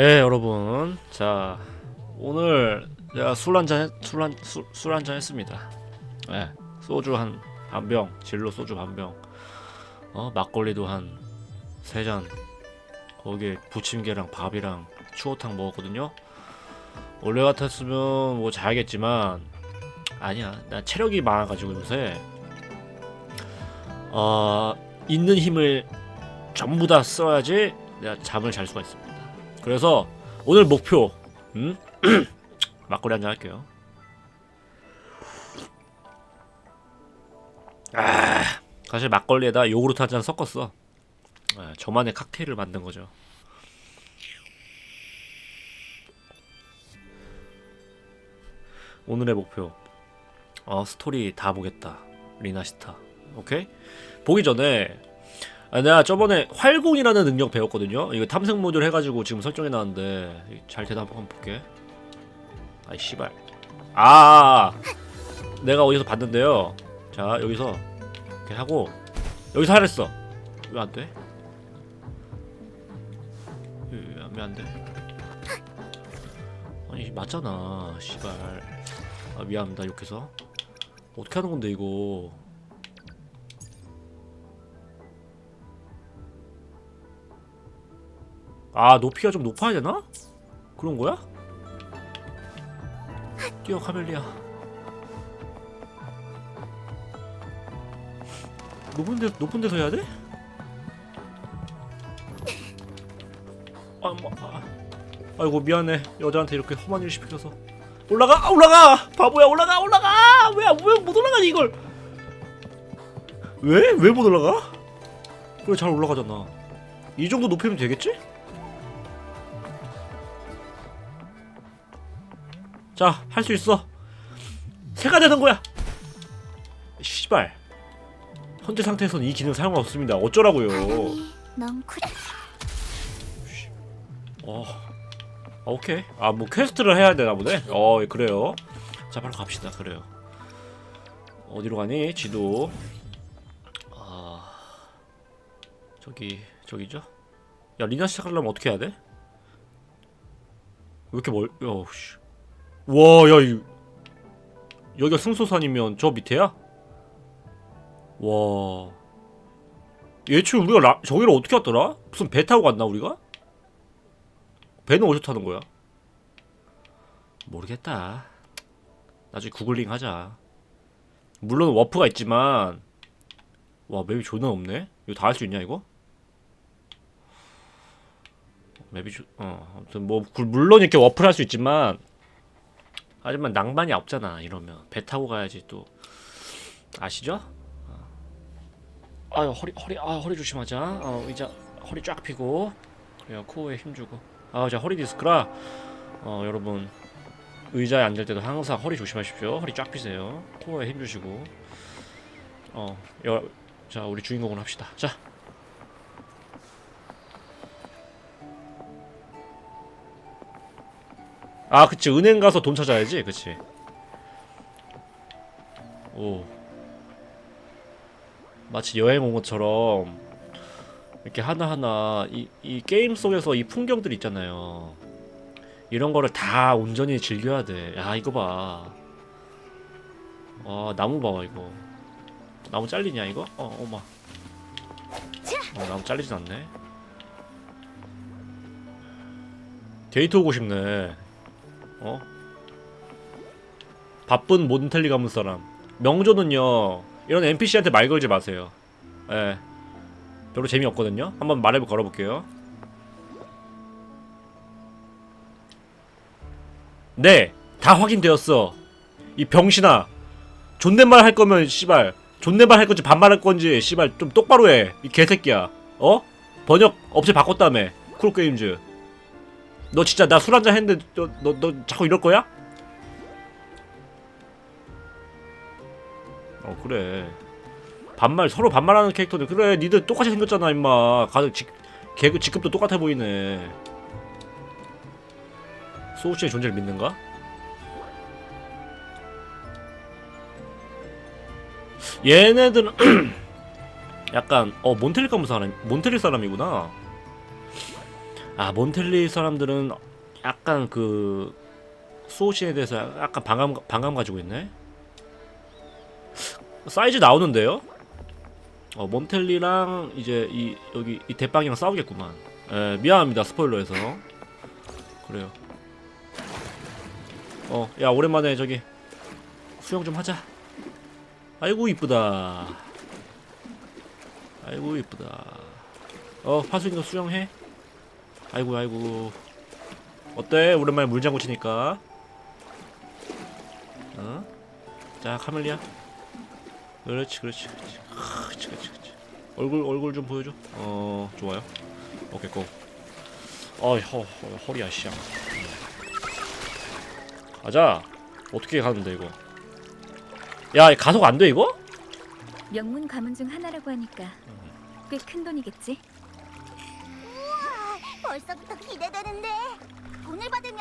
네 여러분 자 오늘 제가 술 한잔 술한 술 한잔 했습니다. 네 소주 한한병 진로 소주 한 병. 어 막걸리도 한 세 잔. 거기에 부침개랑 밥이랑 추어탕 먹었거든요. 원래 같았으면 뭐 자야겠지만 아니야 나 체력이 많아가지고 요새 어 있는 힘을 전부 다 써야지 내가 잠을 잘 수가 있습니다. 그래서 오늘 목표 음? 막걸리 한잔 할게요. 아, 사실 막걸리에다 요구르트 한 잔 섞었어. 아, 저만의 칵테일을 만든 거죠. 오늘의 목표. 어, 스토리 다 보겠다. 리나시타. 오케이? 보기 전에 아, 내가 저번에 활공이라는 능력 배웠거든요. 이거 탐색 모듈 해가지고 지금 설정해 놨는데 잘 되나 한번 볼게. 아이 씨발. 아, 내가 어디서 봤는데요. 자 여기서 이렇게 하고 여기서 하랬어. 왜 안 돼? 왜 안 돼? 아니 맞잖아, 씨발. 아 미안합니다 욕해서. 어떻게 하는 건데 이거? 아 높이가 좀 높아야 되나? 그런 거야? 뛰어 카멜리아. 높은 데 높은 데서 해야 돼? 아, 뭐, 아, 아이고 미안해. 여자한테 이렇게 험한 일 시켜서. 올라가! 아, 올라가! 바보야 올라가! 올라가! 왜왜못 올라가니 이걸? 왜? 왜 못 올라가? 그래 잘 올라가잖아. 이 정도 높이면 되겠지? 자, 할 수 있어. 새가 되는 거야. 씨발. 현재 상태에서는 이 기능 사용 없습니다. 어쩌라고요? 넝쿨 어. 아, 오케이. 아, 뭐 퀘스트를 해야 되나 보네. 어, 그래요. 자, 바로 갑시다. 그래요. 어디로 가니? 지도. 아. 저기 저기죠? 야, 리나 시작하려면 어떻게 해야 돼? 왜 이렇게 멀? 어, 씨. 와, 야, 이 여기가 승소산이면 저 밑에야? 와. 예초에 우리가 라, 저기를 어떻게 왔더라? 무슨 배 타고 갔나 우리가? 배는 어디서 타는 거야? 모르겠다. 나중에 구글링 하자. 물론 워프가 있지만 와 맵이 존나 없네. 이거 다 할 수 있냐 이거? 맵이 조, 어 아무튼 뭐 굴- 물론 이렇게 워프를 할 수 있지만 하지만 낭만이 없잖아 이러면 배 타고 가야지 또 아시죠? 어. 아유 허리 허리 아 허리 조심하자. 어 의자 허리 쫙 펴고 그래요 코어에 힘 주고. 아자 허리 디스크라 어 여러분 의자에 앉을 때도 항상 허리 조심하십시오. 허리 쫙 펴세요. 코어에 힘 주시고 어자 우리 주인공을 합시다. 자 아, 그치. 은행 가서 돈 찾아야지. 그치. 오. 마치 여행 온 것처럼 이렇게 하나하나 이, 이 게임 속에서 이 풍경들 있잖아요. 이런 거를 다 온전히 즐겨야 돼. 야, 이거 봐. 아, 나무 봐, 이거. 나무 잘리냐, 이거? 어, 어마. 어, 나무 잘리진 않네. 데이트 오고 싶네. 어? 바쁜 몬텔리 가문 사람. 명조는요. 이런 NPC한테 말 걸지 마세요. 예. 별로 재미없거든요. 한번 말해보 걸어볼게요. 네, 다 확인되었어. 이 병신아. 존댓말 할 거면 씨발 존댓말 할 건지 반말 할 건지 씨발 좀 똑바로 해. 이 개새끼야. 어? 번역 업체 바꿨다며. 쿨게임즈. 너 진짜 나 술 한잔 했는데 너, 너, 너 자꾸 이럴 거야? 어 그래. 반말 서로 반말하는 캐릭터들. 그래 니들 똑같이 생겼잖아 임마. 가득 직 개그 직급도 똑같아 보이네. 소우씨의 존재를 믿는가? 얘네들은 약간 어 가문 사람 몬테릴 사람이구나 아 몬텔리 사람들은 약간 그 수호신에 대해서 약간 반감 반감 가지고 있네. 사이즈 나오는데요? 어 몬텔리랑 이제 이 여기 이 대빵이랑 싸우겠구만. 에 미안합니다 스포일러에서. 그래요. 어 야 오랜만에 저기 수영 좀 하자. 아이고 이쁘다. 아이고 이쁘다. 어 파수인도 수영해. 아이고 아이고. 어때? 오랜만에 물장구 치니까. 어? 자 카멜리아. 그렇지 그렇지 그렇지. 아, 그렇지 그렇지 그렇지. 얼굴 얼굴 좀 보여줘. 어 좋아요. 오케이 고. 어이 허, 허 허리야 씨야. 가자. 어떻게 가는데 이거? 야 가속 안 돼 이거? 명문 가문 중 하나라고 하니까 꽤 큰 돈이겠지? 벌써부터 기대되는데. 돈을 받으면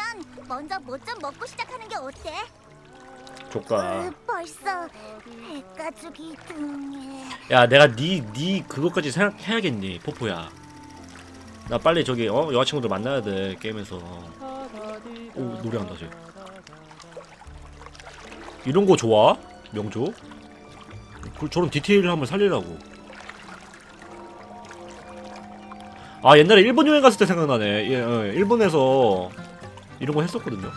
먼저 뭐 좀 먹고 시작하는 게 어때? 조까. 으, 벌써 백가죽이 등에 야 내가 니니 그것까지 생각해야겠니 포포야. 나 빨리 저기 어? 여자친구들 만나야 돼 게임에서. 오 노래한다 쟤. 이런 거 좋아? 명조? 그 저런 디테일을 한번 살리라고 아 옛날에 일본 여행 갔을 때 생각나네 예, 어, 일본에서 이런 거 했었거든요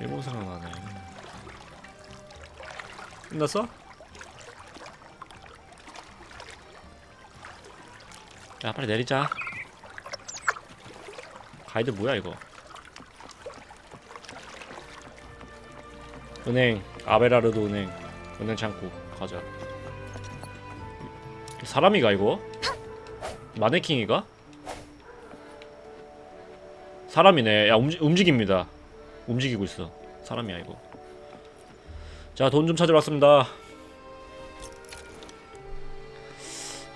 일본 생각나네. 끝났어? 야 빨리 내리자. 가이드 뭐야 이거? 은행 아베라르드 은행 은행 창고 가자. 사람이가 이거? 마네킹이가? 사람이네. 야 움직 움직입니다. 움직이고 있어. 사람이야 이거. 자, 돈 좀 찾으러 왔습니다.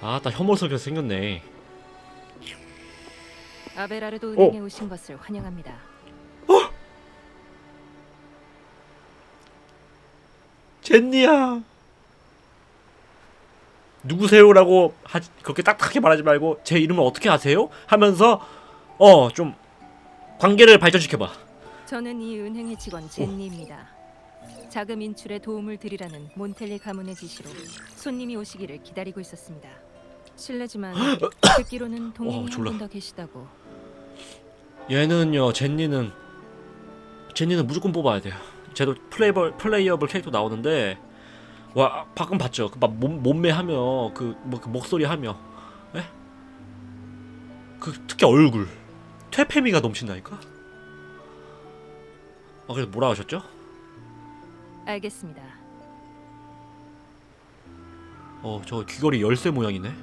아, 나 혐오스럽게 생겼네. 아베라르도 어. 은행에 오신 것을 환영합니다. 젠니야. 누구세요라고 하, 그렇게 딱딱하게 말하지 말고 제 이름을 어떻게 아세요? 하면서 어 좀 관계를 발전시켜 봐. 저는 이 은행의 직원 젠니입니다. 자금 인출에 도움을 드리라는 몬텔리 가문의 지시로 손님이 오시기를 기다리고 있었습니다. 실례지만 듣기로는 동행이 어, 졸라. 한분더 계시다고. 얘는요, 젠니는 젠니는 무조건 뽑아야 돼요. 쟤도 플레이버 플레이어블 캐릭터 나오는데 와 방금 봤죠? 그 막 몸매 하며 그뭐 그 목소리 하며, 예? 그 특히 얼굴 퇴폐미가 넘친다니까. 아 그래서 뭐라 하셨죠? 알겠습니다. 어 저 귀걸이 열쇠 모양이네.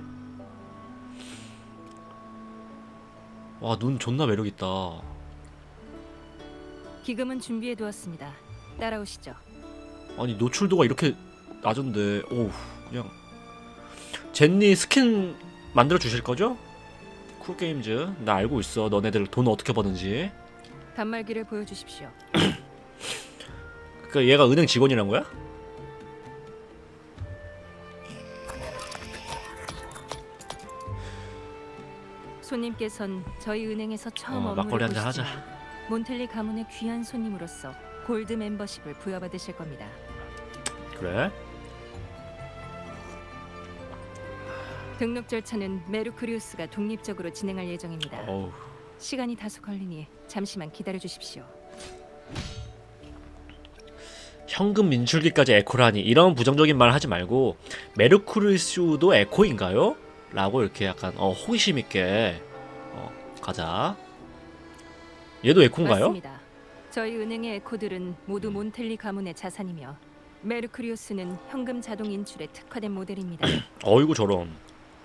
와 눈 존나 매력 있다. 기금은 준비해 두었습니다. 따라오시죠. 아니 노출도가 이렇게 낮은데 오 그냥 젠니 스킨 만들어 주실 거죠? 쿨 게임즈 나 알고 있어 너네들 돈 어떻게 버는지 단말기를 보여주십시오. 그 얘가 은행 직원이란 거야? 손님께선 저희 은행에서 처음 어, 업무를 막걸리 한잔 하자. 보시지만 몬텔리 가문의 귀한 손님으로서 골드 멤버십을 부여받으실 겁니다. 그래? 등록 절차는 메르크리우스가 독립적으로 진행할 예정입니다. 어우 시간이 다소 걸리니 잠시만 기다려 주십시오. 현금 민출기까지 에코라니 이런 부정적인 말 하지 말고 메르쿠리스도 에코인가요? 라고 이렇게 약간 어, 호기심 있게 어, 가자 얘도 에코인가요? 맞습니다. 저희 은행의 에코들은 모두 몬텔리 가문의 자산이며 메르크리우스는 현금 자동 인출에 특화된 모델입니다. 어이구 저런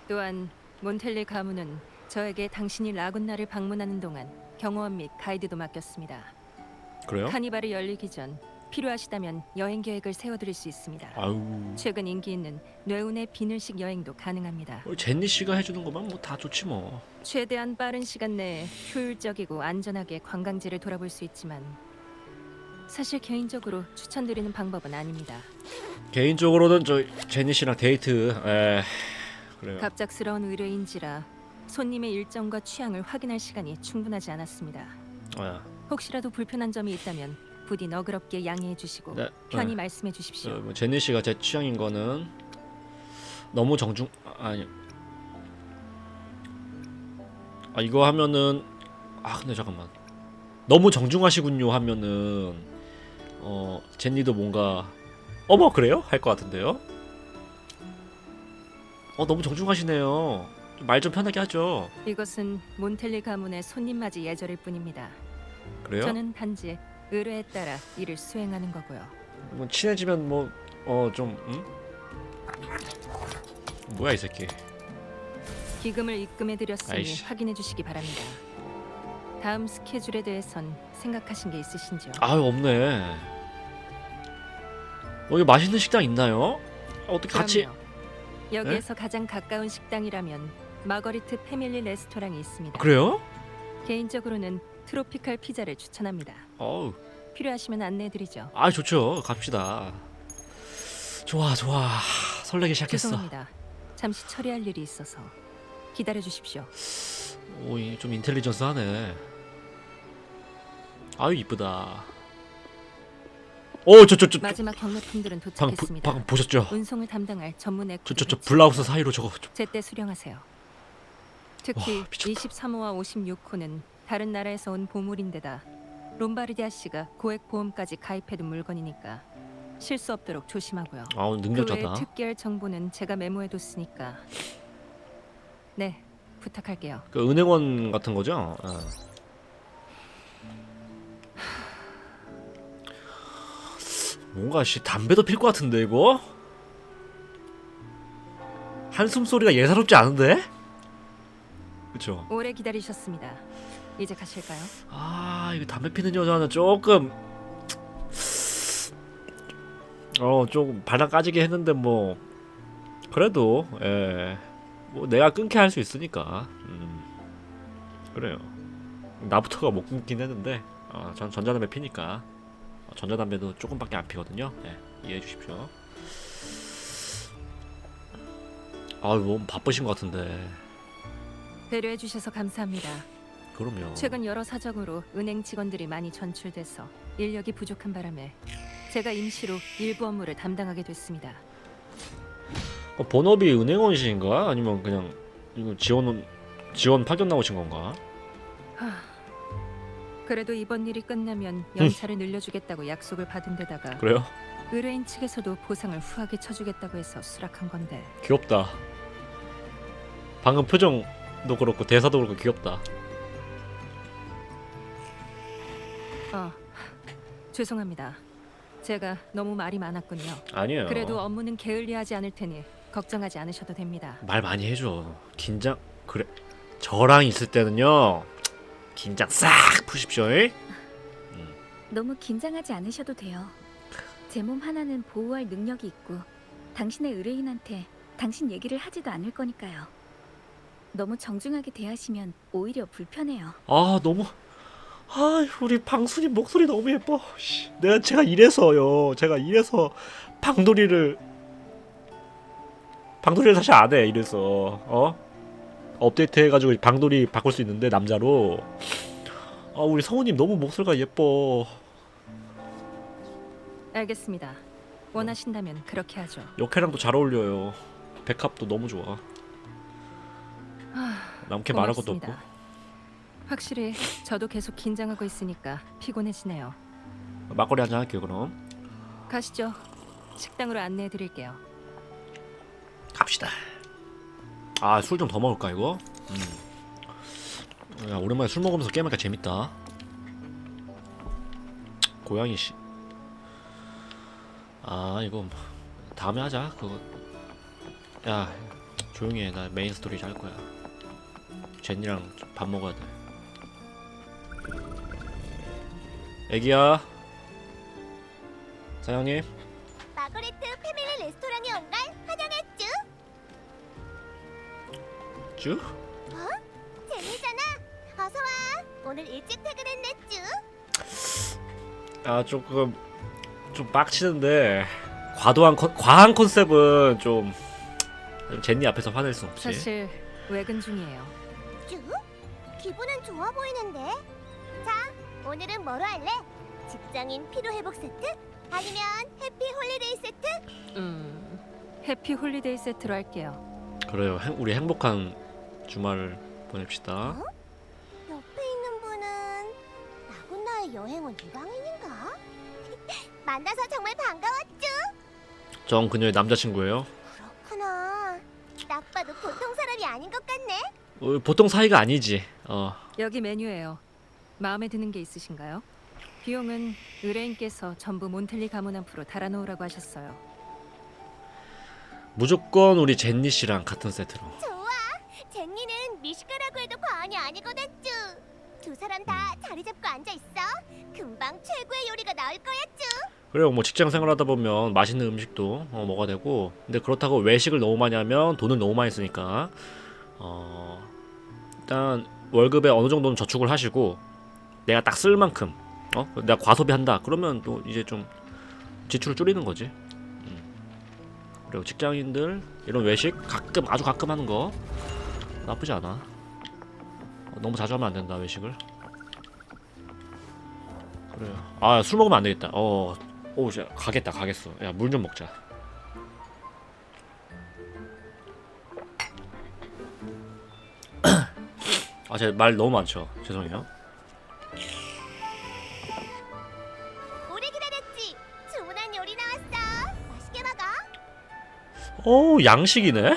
또한 몬텔리 가문은 저에게 당신이 라군나를 방문하는 동안 경호원 및 가이드도 맡겼습니다. 그래요? 카니발이 열리기 전 필요하시다면 여행 계획을 세워드릴 수 있습니다. 아유 최근 인기 있는 뇌운의 비늘식 여행도 가능합니다. 우리 젠니 씨가 해주는 것만 뭐 다 좋지 뭐 최대한 빠른 시간 내에 효율적이고 안전하게 관광지를 돌아볼 수 있지만 사실 개인적으로 추천드리는 방법은 아닙니다. 개인적으로는 저 제니 씨랑 데이트 에 그래요. 갑작스러운 의뢰인지라 손님의 일정과 취향을 확인할 시간이 충분하지 않았습니다. 아, 혹시라도 불편한 점이 있다면 부디 너그럽게 양해해 주시고 네, 편히 네. 말씀해 저, 주십시오. 뭐 제니 씨가 제 취향인 거는 너무 정중 아, 아니 아 이거 하면은 아 근데 잠깐만. 너무 정중하시군요 하면은 어 제니도 뭔가 어머 그래요? 할 것 같은데요? 어 너무 정중하시네요. 말 좀 편하게 하죠. 이것은 몬텔리 가문의 손님 맞이 예절일 뿐입니다. 그래요? 저는 단지 의뢰에 따라 일을 수행하는 거고요. 뭐 친해지면 뭐 어좀 응? 뭐야 이 새끼 기금을 입금해 드렸으니 아이씨. 확인해 주시기 바랍니다. 다음 스케줄에 대해선 생각하신 게 있으신지요? 아유 없네. 여기 맛있는 식당 있나요? 어떻게 같이? 그럼요. 여기에서 가장 가까운 식당이라면 마거리트 패밀리 레스토랑이 있습니다. 그래요? 개인적으로는 트로피칼 피자를 추천합니다. 어우, 필요하시면 안내해 드리죠. 아 좋죠. 갑시다. 좋아, 좋아. 설레기 시작했어. 죄송합니다. 잠시 처리할 일이 있어서 기다려 주십시오. 오 이 좀 인텔리전스하네. 아유 이쁘다. 오, 저, 저, 저, 저 마지막 경매품들은 도착했습니다. 방금 보셨죠? 운송을 담당할 전문 저, 저, 저 블라우스 사이로 저거. 저, 제때 수령하세요. 특히 와, 미쳤다. 23호와 56호는 다른 나라에서 온 보물인데다 롬바르디아 씨가 고액 보험까지 가입해둔 물건이니까 실수 없도록 조심하고요. 아우 그 외 능력자다. 특기할 정보는 제가 메모해뒀으니까 네 부탁할게요. 그 은행원 같은 거죠? 어. 뭔가 씨 담배도 필 것 같은데 이거? 한숨 소리가 예사롭지 않은데? 그쵸? 오래 기다리셨습니다. 이제 가실까요? 아 이거 담배 피는 여자는 조금 어 조금 바람 까지게 했는데 뭐 그래도 예 뭐 내가 끊게 할 수 있으니까. 음. 그래요. 나부터가 못 끊긴 했는데 어, 전 전자담배 피니까 어, 전자담배도 조금밖에 안 피거든요. 예 이해해 주십시오. 아유 너무 바쁘신 것 같은데 배려해 주셔서 감사합니다. 그럼요 최근 여러 사정으로 은행 직원들이 많이 전출돼서 인력이 부족한 바람에 제가 임시로 일부 업무를 담당하게 됐습니다. 어, 본업이 은행원이신가? 아니면 그냥 이거 지원 지원 파견 나오신 건가? 하... 그래도 이번 일이 끝나면 연차를 늘려주겠다고 약속을 받은 데다가 그래요? 의뢰인 측에서도 보상을 후하게 쳐주겠다고 해서 수락한 건데 귀엽다. 방금 표정 도 그렇고 대사도 그렇고 귀엽다. 어 죄송합니다. 제가 너무 말이 많았군요. 아니에요. 그래도 업무는 게을리하지 않을 테니 걱정하지 않으셔도 됩니다. 말 많이 해줘. 긴장 그래. 저랑 있을 때는요. 긴장 싹 푸십시오. 잉? 너무 긴장하지 않으셔도 돼요. 제 몸 하나는 보호할 능력이 있고 당신의 의뢰인한테 당신 얘기를 하지도 않을 거니까요. 너무 정중하게 대하시면 오히려 불편해요. 아 너무 아 우리 방순이 목소리 너무 예뻐. 씨, 내가 제가 이래서요. 제가 이래서 방돌이를 방돌이를 사실 안 해. 이래서 어 업데이트 해가지고 방돌이 바꿀 수 있는데 남자로. 아 우리 성우님 너무 목소리가 예뻐. 알겠습니다. 원하신다면 그렇게 하죠. 역해랑도 잘 어울려요. 백합도 너무 좋아. 남캐 말할 것도 없고. 고맙습니다. 확실히 저도 계속 긴장하고 있으니까 피곤해지네요. 막걸리 한잔 할게요 그럼. 가시죠. 식당으로 안내해 드릴게요. 갑시다. 아 술 좀 더 먹을까 이거? 음. 야 오랜만에 술 먹으면서 게임하니까 재밌다. 고양이 씨. 아 이거 뭐, 다음에 하자 그거. 야 조용히 해. 나 메인 스토리 할 거야. 제니랑 밥 먹어야 돼. 애기야. 사장님. 마거리트 패밀리 레스토랑에 온 걸 환영했쥬. 쭈? 재미잖아. 어서 와. 오늘 일찍 퇴근했네 쭈. 아 조금 좀 빡치는데 과도한 컨, 과한 컨셉은 좀, 좀 제니 앞에서 화낼 수 없지. 사실 외근 중이에요. 쭈? 기분은 좋아 보이는데? 자, 오늘은 뭐로 할래? 직장인 피로 회복 세트? 아니면 해피 홀리데이 세트? 음, 해피 홀리데이 세트로 할게요. 그래요. 행- 우리 행복한 주말을 보냅시다. 옆에 있는 분은 나군나의 여행원 이방인인가? 만나서 정말 반가웠죠? 전 그녀의 남자친구예요. 그렇구나. 딱 봐도 보통 사람이 아닌 것 같네. 어, 보통 사이가 아니지. 어, 여기 메뉴예요. 마음에 드는 게 있으신가요? 비용은 의뢰인께서 전부 몬텔리 가문 앞으로 달아놓으라고 하셨어요. 무조건 우리 제니 씨랑 같은 세트로. 좋아. 젠니는 미식가라고 해도 과언이 아니거든 쭈. 두 사람 다 자리 잡고 앉아 있어. 금방 최고의 요리가 나올 거야 쭈. 그래요. 뭐 직장 생활하다 보면 맛있는 음식도 어, 먹어야 되고, 근데 그렇다고 외식을 너무 많이 하면 돈을 너무 많이 쓰니까 어, 일단 월급에 어느 정도는 저축을 하시고 내가 딱 쓸 만큼 어 내가 과소비한다 그러면 또 이제 좀 지출을 줄이는 거지. 음. 그리고 직장인들 이런 외식 가끔 아주 가끔 하는 거 나쁘지 않아. 어, 너무 자주 하면 안 된다 외식을. 그래요. 아 술 먹으면 안 되겠다. 어, 오, 야, 가겠다, 가겠어. 야, 물 좀 먹자. 아, 제 말 너무 많죠. 죄송해요. 오래 기다렸지. 주문한 요리 나왔어. 맛있게 먹어. 오, 양식이네.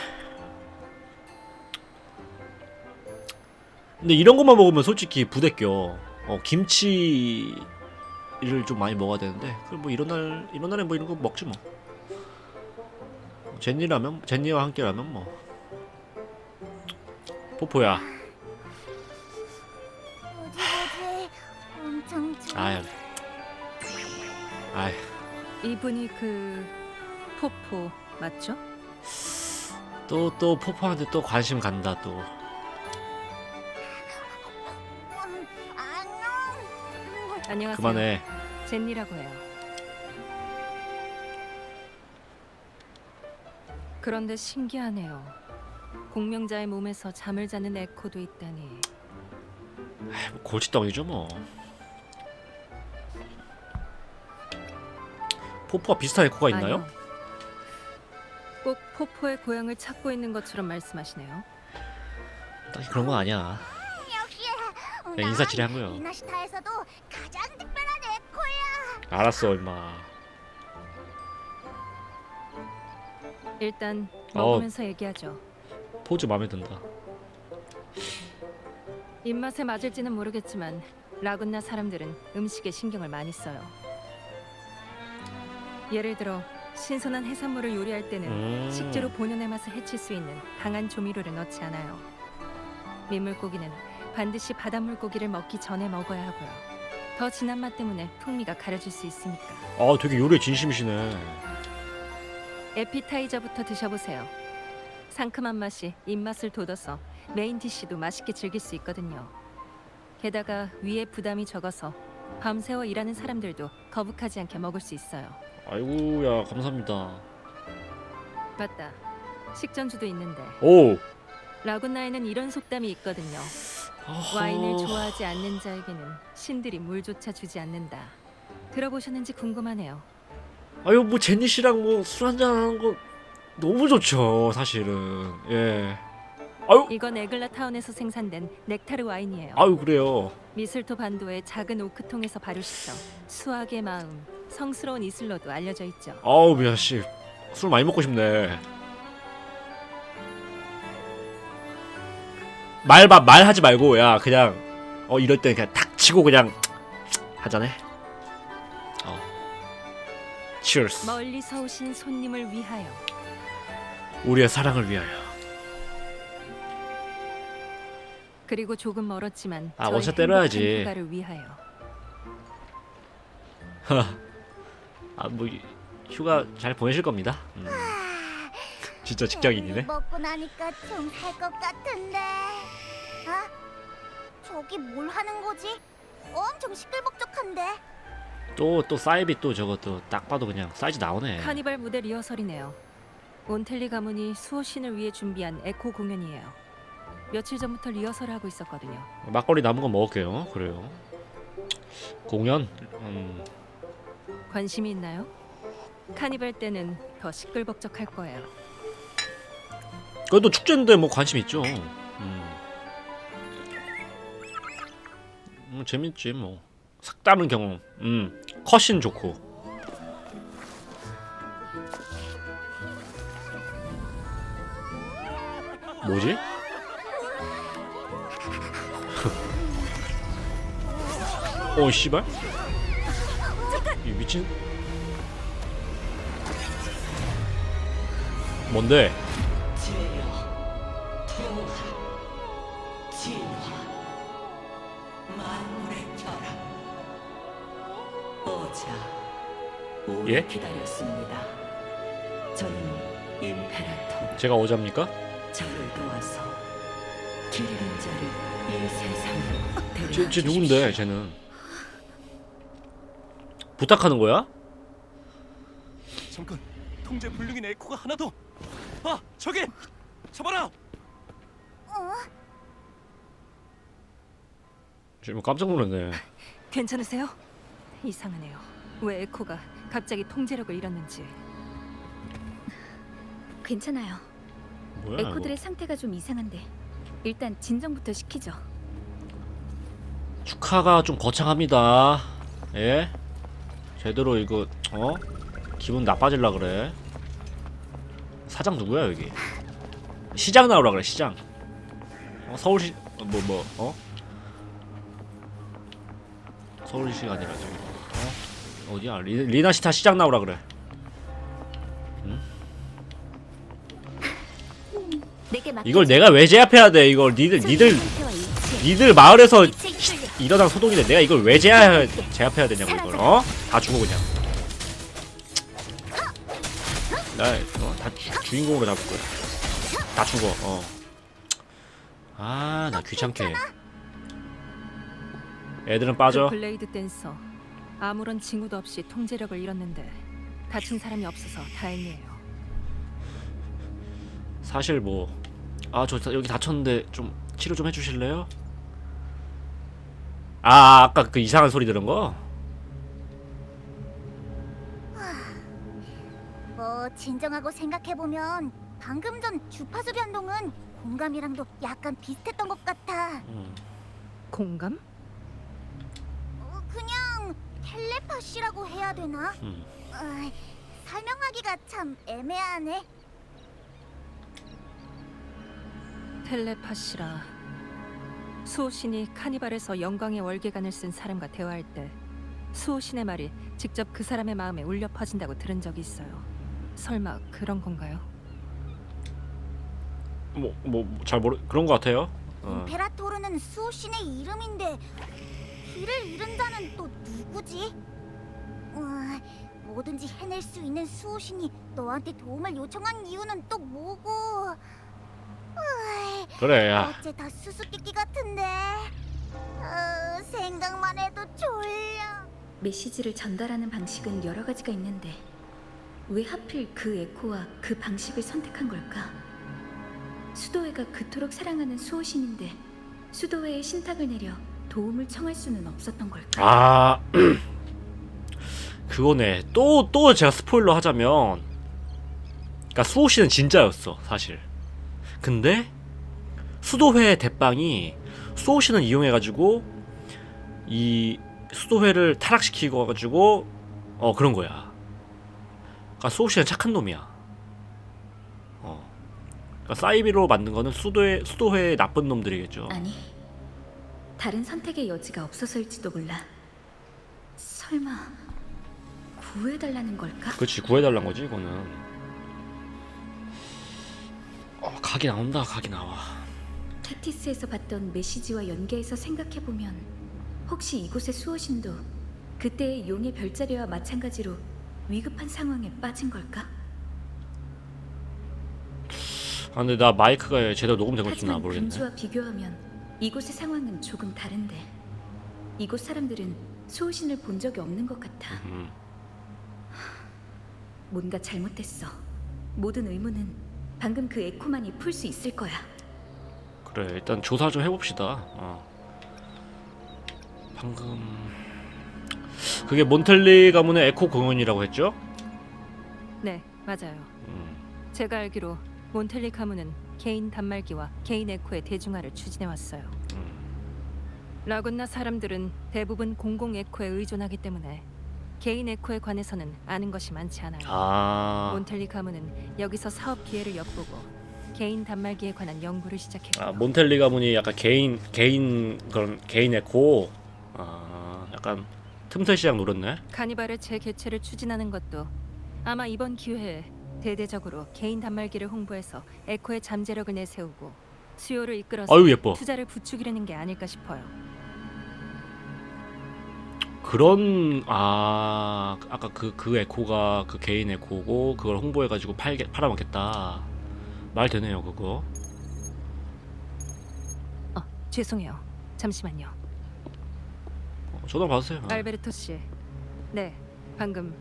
근데 이런 것만 먹으면 솔직히 부대껴. 어, 김치를 좀 많이 먹어야 되는데, 그뭐 이런 날 이런 날에 뭐 이런 거 먹지 뭐. 제니라면 제니와 함께라면 뭐. 포포야. 아. 아야. 아이. 이분이 그 포포 맞죠? 또 또 포포한테 또 관심 간다 또. 음, 안녕. 안녕하세요. 그만해. 젠니라고 해요. 그런데 신기하네요. 공명자의 몸에서 잠을 자는 에코도 있다니. 뭐 골칫덩이죠 뭐. 포포와 비슷한 에코가 있나요? 아니요. 꼭 포포의 고향을 찾고 있는 것처럼 말씀하시네요. 딱히 그런 건 아니야. 역시. 그냥 인사치레 한 거요. 이나시타에서도 가장 특별한 에코야. 알았어 임마. 일단 어. 먹으면서 얘기하죠. 포즈 마음에 든다. 입맛에 맞을지는 모르겠지만 라군나 사람들은 음식에 신경을 많이 써요. 예를 들어 신선한 해산물을 요리할 때는 음. 식재로 본연의 맛을 해칠 수 있는 강한 조미료를 넣지 않아요. 민물고기는 반드시 바닷물고기를 먹기 전에 먹어야 하고요. 더 진한 맛 때문에 풍미가 가려질 수 있으니까. 아 되게 요리에 진심이시네. 에피타이저부터 드셔보세요. 상큼한 맛이 입맛을 돋워서 메인 디쉬도 맛있게 즐길 수 있거든요. 게다가 위에 부담이 적어서 밤새워 일하는 사람들도 거북하지 않게 먹을 수 있어요. 아이고야 감사합니다. 맞다. 식전주도 있는데 오. 라군나에는 이런 속담이 있거든요. 와인을 좋아하지 않는 자에게는 신들이 물조차 주지 않는다. 들어보셨는지 궁금하네요. 아유 뭐 제니 씨랑 뭐 술 한잔 하는 거 너무 좋죠 사실은. 예. 아유 이건 에글라 타운에서 생산된 넥타르 와인이에요. 아유 그래요. 미슬토 반도의 작은 오크통에서 발효시켜 수학의 마음, 성스러운 이슬로도 알려져 있죠. 아우 미아 씨술 많이 먹고 싶네. 말봐 말하지 말고 야 그냥 어 이럴 때 그냥 탁 치고 그냥 하자네. 어. Cheers. 멀리서 오신 손님을 위하여 우리의 사랑을 위하여. 그리고 조금 멀었지만 아, 저희 원샷 때려야지. 행복한 휴가를 위하여 아뭐 휴가 잘 보내실 겁니다. 음. 진짜 직장인이네. 먹고 나니까 좀 살 것 같은데. 아? 저기 뭘 하는 거지? 엄청 시끌벅적한데. 또 또 사이비 또 저것도 딱 봐도 그냥 사이즈 나오네. 카니발 무대 리허설이네요. 온텔리 가문이 수호신을 위해 준비한 에코 공연이에요. 며칠 전부터 리허설을 하고 있었거든요. 막걸리 남은 거 먹을게요. 그래요. 공연? 음, 관심이 있나요? 카니발 때는 더 시끌벅적할 거예요. 그래도 축제인데 뭐 관심 있죠. 음. 음, 재밌지 뭐. 색다른 경험. 음, 컷신 좋고. 뭐지? 어, 씨발. 이 미친. 뭔데? 오래 예? 기다렸습니다 저는 임페라토 제가 오자입니까? 저를 도와서 기르는 자를 이 세상으로 쟤, 쟤 누군데. 쟤는 부탁하는 거야? 잠깐 통제 불능인 에코가 하나 더. 아 저기 잡아라. 지금 깜짝 놀랐네 괜찮으세요? 이상하네요. 왜 에코가 갑자기 통제력을 잃었는지. 괜찮아요. 뭐야 에코들의 상태가 좀 이상한데 일단 진정부터 시키죠. 축하가 좀 거창합니다 예? 제대로 이거 어? 기분 나빠질라 그래 사장 누구야 여기 시장 나오라 그래 시장 어, 서울시 뭐뭐 어? 서울시가 아니라 저기 어? 어디야 리, 리나시타 시장 나오라 그래 맡. 이걸 내가 왜 제압해야 돼 이걸 니들 니들 니들 마을에서 일어난 소동인데 내가 이걸 왜 제압, 제압해야 되냐고 이걸 어? 다 죽어 그냥 나 어, 다 주, 주인공으로 잡을 거야 다 죽어 어. 어 아 나 귀찮게 애들은 빠져 그 블레이드 댄서 아무런 징후도 없이 통제력을 잃었는데 다친 사람이 없어서 다행이에요. 사실 뭐 아 저 여기 다쳤는데 좀 치료 좀 해주실래요? 아 아까 그 이상한 소리 들은 거? 뭐 진정하고 생각해보면 방금 전 주파수 변동은 공감이랑도 약간 비슷했던 것 같아. 음. 공감? 어, 그냥 텔레파시라고 해야 되나? 음. 어, 설명하기가 참 애매하네. 텔레파시라. 수호신이 카니발에서 영광의 월계관을 쓴 사람과 대화할 때 수호신의 말이 직접 그 사람의 마음에 울려 퍼진다고 들은 적이 있어요. 설마 그런 건가요? 뭐 뭐 잘 모르 그런 거 같아요. 어. 임페라토르는 수호 신의 이름인데 길을 잃은 자는 또 누구지? 어, 뭐든지 해낼 수 있는 수호 신이 너한테 도움을 요청한 이유는 또 뭐고? 으이, 그래 야 어째 다 수수께끼 같은데. 어, 생각만 해도 졸려. 메시지를 전달하는 방식은 여러 가지가 있는데 왜 하필 그 에코와 그 방식을 선택한 걸까? 수도회가 그토록 사랑하는 수호신인데 수도회의 신탁을 내려 도움을 청할 수는 없었던 걸까? 아 그거네 또 또 제가 스포일러 하자면 그러니까 수호 씨는 진짜였어 사실 근데 수도회 대빵이 수호 씨는 이용해가지고 이 수도회를 타락시키고 가지고 어 그런 거야 그러니까 수호 씨는 착한 놈이야. 어. 그러니까 사이비로 만든 거는 수도회 수도회의 나쁜 놈들이겠죠. 아니 다른 선택의 여지가 없어서일지도 몰라. 설마 구해달라는 걸까? 그렇지 구해달란 거지 이거는. 어, 각이 나온다 각이 나와. 테티스에서 봤던 메시지와 연계해서 생각해 보면 혹시 이곳의 수호신도 그때의 용의 별자리와 마찬가지로 위급한 상황에 빠진 걸까? 아 근데 나 마이크가 제대로 녹음되고 있나 하지만 모르겠네 금주와 비교하면 이곳의 상황은 조금 다른데 이곳 사람들은 수호신을 본 적이 없는 것 같아. 음. 뭔가 잘못됐어. 모든 의문은 방금 그 에코만이 풀 수 있을 거야. 그래 일단 조사 좀 해봅시다. 어. 방금 그게 몬텔리 가문의 에코 공연이라고 했죠? 네, 맞아요. 음. 제가 알기로 몬텔리 가문은 개인 단말기와 개인 에코의 대중화를 추진해 왔어요. 음. 라군나 사람들은 대부분 공공 에코에 의존하기 때문에 개인 에코에 관해서는 아는 것이 많지 않아요. 아, 몬텔리 가문은 여기서 사업 기회를 엿보고 개인 단말기에 관한 연구를 시작했고요. 아 몬텔리 가문이 약간 개인 개인 그런 개인 에코. 아, 약간 틈새 시장 노렸네. 카니발의 재개최를 추진하는 것도 아마 이번 기회에 대대적으로 개인 단말기를 홍보해서 에코의 잠재력을 내세우고 수요를 이끌어서 아유 예뻐. 투자를 부추기려는 게 아닐까 싶어요. 그런 아 아까 그 그 에코가 그 개인 에코고 그걸 홍보해가지고 팔게 팔아먹겠다 말 되네요 그거 어, 죄송해요. 잠시만요. 어, 전화 받으세요 알베르토 씨. 네, 방금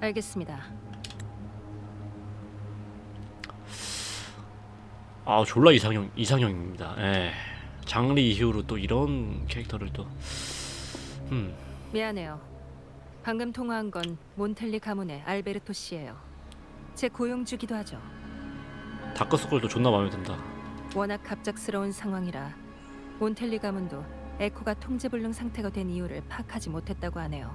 알겠습니다. 아 졸라 이상형 이상형입니다 예 장리 이후로 또 이런 캐릭터를 또 음 미안해요. 방금 통화한 건 몬텔리 가문의 알베르토 씨예요. 제 고용주기도 하죠. 다크서클도 존나 마음에 든다 워낙 갑작스러운 상황이라 몬텔리 가문도 에코가 통제불능 상태가 된 이유를 파악하지 못했다고 하네요.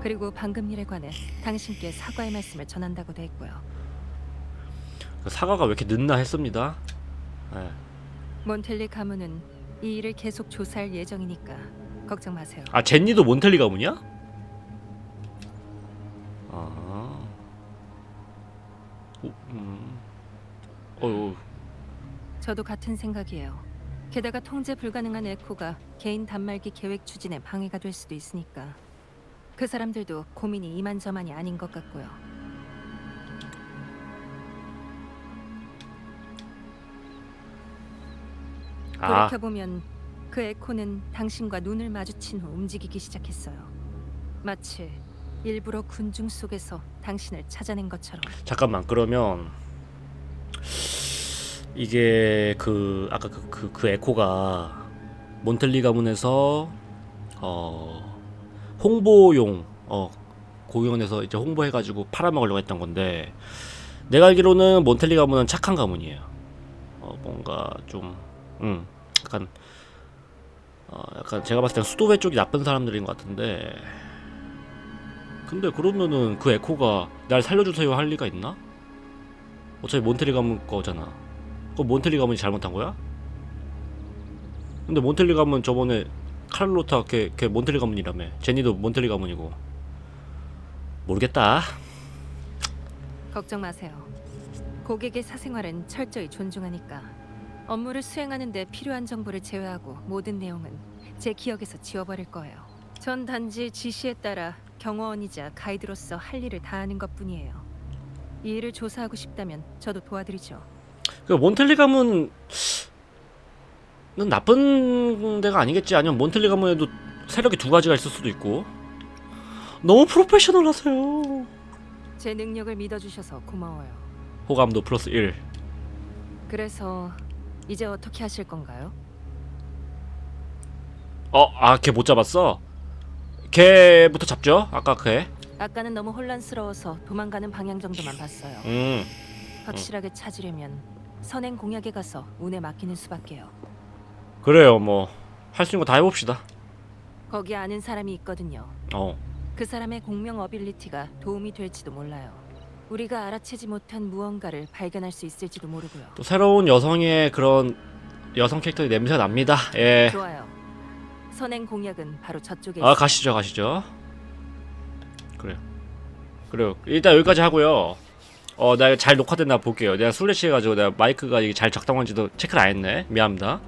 그리고 방금 일에 관해 당신께 사과의 말씀을 전한다고도 했고요. 그 사과가 왜 이렇게 늦나 했습니다 예. 몬텔리 가문은 이 일을 계속 조사할 예정이니까 걱정 마세요. 아 젠니도 몬텔리 가문이야? 아 오, 음. 어유 저도 같은 생각이에요. 게다가 통제 불가능한 에코가 개인 단말기 계획 추진에 방해가 될 수도 있으니까 그 사람들도 고민이 이만저만이 아닌 것 같고요. 아 돌이켜 보면 그 에코는 당신과 눈을 마주친 후 움직이기 시작했어요. 마치 일부러 군중 속에서 당신을 찾아낸 것처럼. 잠깐만 그러면 이게 그 아까 그 그 그 에코가 몬텔리 가문에서 어 홍보용 어 공연에서 이제 홍보해가지고 팔아먹으려고 했던 건데 내가 알기로는 몬텔리 가문은 착한 가문이에요. 어 뭔가 좀 음, 약간 어 약간 제가 봤을 땐 수도회 쪽이 나쁜 사람들인 것 같은데 근데 그러면은 그 에코가 날 살려주세요 할 리가 있나? 어차피 몬텔리 가문 거잖아. 그럼 몬텔리 가문이 잘못한 거야? 근데 몬텔리 가문 저번에 카를로타 걔, 걔 몬텔리 가문이라며. 제니도 몬텔리 가문이고. 모르겠다. 걱정 마세요. 고객의 사생활은 철저히 존중하니까 업무를 수행하는 데 필요한 정보를 제외하고 모든 내용은 제 기억에서 지워버릴 거예요. 전 단지 지시에 따라 경호원이자 가이드로서 할 일을 다하는 것뿐이에요. 이 일을 조사하고 싶다면 저도 도와드리죠. 그 몬텔리 가문은 나쁜 데가 아니겠지. 아니면 몬텔리 가문에도 세력이 두 가지가 있을 수도 있고. 너무 프로페셔널하세요. 제 능력을 믿어주셔서 고마워요. 호감도 플러스 1. 그래서 이제 어떻게 하실 건가요? 어, 아, 걔 못 잡았어? 걔부터 잡죠? 아까 걔. 아까는 너무 혼란스러워서 도망가는 방향 정도만 봤어요. 음. 확실하게 찾으려면 선행 공약에 가서 운에 맡기는 수밖에요. 그래요, 뭐. 할 수 있는 거 다 해봅시다. 거기 아는 사람이 있거든요. 어. 그 사람의 공명 어빌리티가 도움이 될지도 몰라요. 우리가 알아채지 못한 무언가를 발견할 수 있을지도 모르고요. 또 새로운 여성의 그런 여성 캐릭터의 냄새가 납니다. 예. 좋아요. 선행 공약은 바로 저쪽에 아 있어요. 가시죠, 가시죠. 그래요. 그래요. 일단 여기까지 하고요. 어, 나 잘 녹화됐나 볼게요. 내가 술래시 해가지고 내가 마이크가 이게 잘 적당한지도 체크를 안 했네. 미안합니다.